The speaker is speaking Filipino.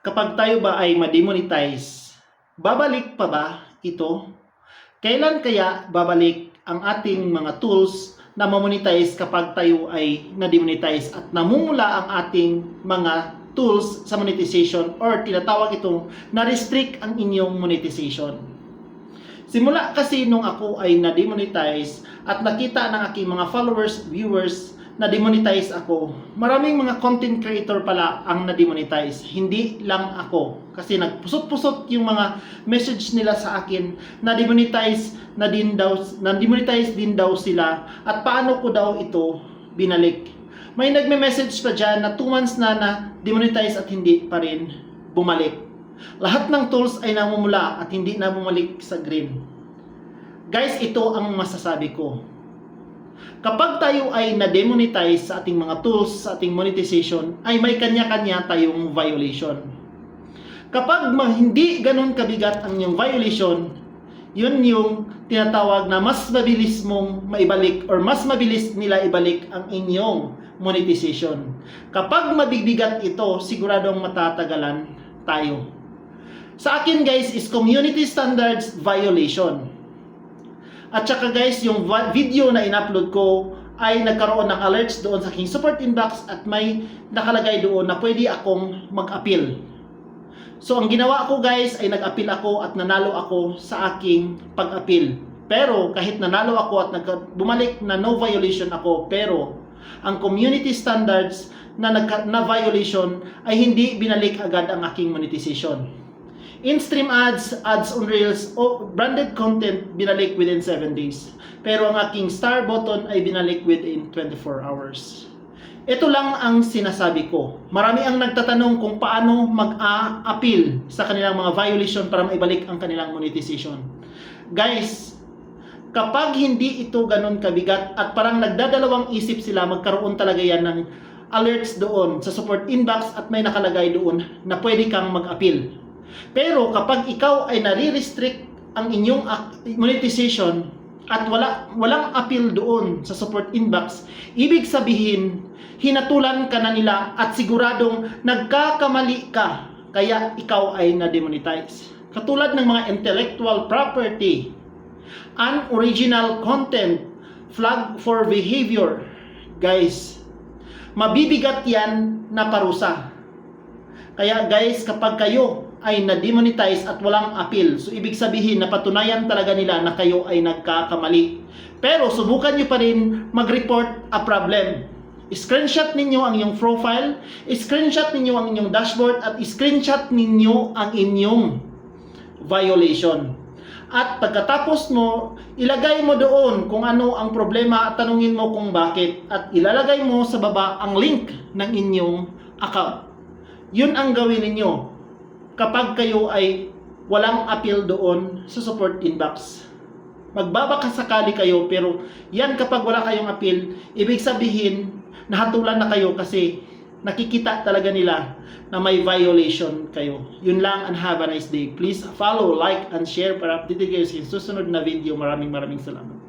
kapag tayo ba ay ma-demonetize, babalik pa ba ito? Kailan kaya babalik ang ating mga tools na mamonetize kapag tayo ay na-demonetize at namumula ang ating mga tools sa monetization or tinatawag itong na-restrict ang inyong monetization. Simula kasi nung ako ay na-demonetize at nakita ng aking mga followers, viewers, na demonetize ako. Maraming mga content creator pala ang na-demonetize. Hindi lang ako. Kasi nagpusot-pusot yung mga message nila sa akin na demonetize na din daw na demonetize din daw sila at paano ko daw ito binalik. May nagme-message pa dyan na 2 months na na demonetize at hindi pa rin bumalik. Lahat ng tools ay namumula at hindi na bumalik sa green. Guys, ito ang masasabi ko. Kapag tayo ay na-demonetize sa ating mga tools, sa ating monetization, ay may kanya-kanya tayong violation. Kapag hindi ganun kabigat ang iyong violation, yun yung tinatawag na mas mabilis mong maibalik or mas mabilis nila ibalik ang inyong monetization. Kapag mabibigat ito, siguradong matatagalan tayo. Sa akin guys is community standards violation. At saka guys, yung video na in-upload ko ay nagkaroon ng alerts doon sa aking support inbox at may nakalagay doon na pwede akong mag-appeal. So ang ginawa ko guys ay nag-appeal ako at nanalo ako sa aking pag-appeal. Pero kahit nanalo ako at bumalik na no violation ako, pero ang community standards na, na violation ay hindi binalik agad ang aking monetization. In-stream ads, ads on Reels, o branded content binalik within 7 days. Pero ang aking star button ay binalik within 24 hours. Ito lang ang sinasabi ko. Marami ang nagtatanong kung paano mag-a-appeal sa kanilang mga violation para maibalik ang kanilang monetization. Guys, kapag hindi ito ganun kabigat at parang nagdadalawang isip sila, magkaroon talaga yan ng alerts doon sa support inbox at may nakalagay doon na pwede kang mag-appeal. Pero kapag ikaw ay nare-restrict ang inyong monetization at wala walang appeal doon sa support inbox, ibig sabihin hinatulan ka na nila at siguradong nagkakamali ka kaya ikaw ay na-demonetize. Katulad ng mga intellectual property, unoriginal content, flag for behavior. Guys, mabibigat yan na parusa. Kaya guys, kapag kayo ay na-demonetize at walang appeal, so ibig sabihin na patunayan talaga nila na kayo ay nagkakamali. Pero subukan nyo pa rin mag-report a problem. Screenshot ninyo ang inyong profile, screenshot ninyo ang inyong dashboard, at screenshot ninyo ang inyong violation. At pagkatapos mo, ilagay mo doon kung ano ang problema at tanungin mo kung bakit. At ilalagay mo sa baba ang link ng inyong account. Yun ang gawin ninyo kapag kayo ay walang appeal doon sa support inbox. Magbabakasakali kayo pero yan kapag wala kayong appeal, ibig sabihin nahatulan na kayo kasi nakikita talaga nila na may violation kayo. Yun lang and have a nice day. Please follow, like, and share para update kayo sa susunod na video. Maraming maraming salamat.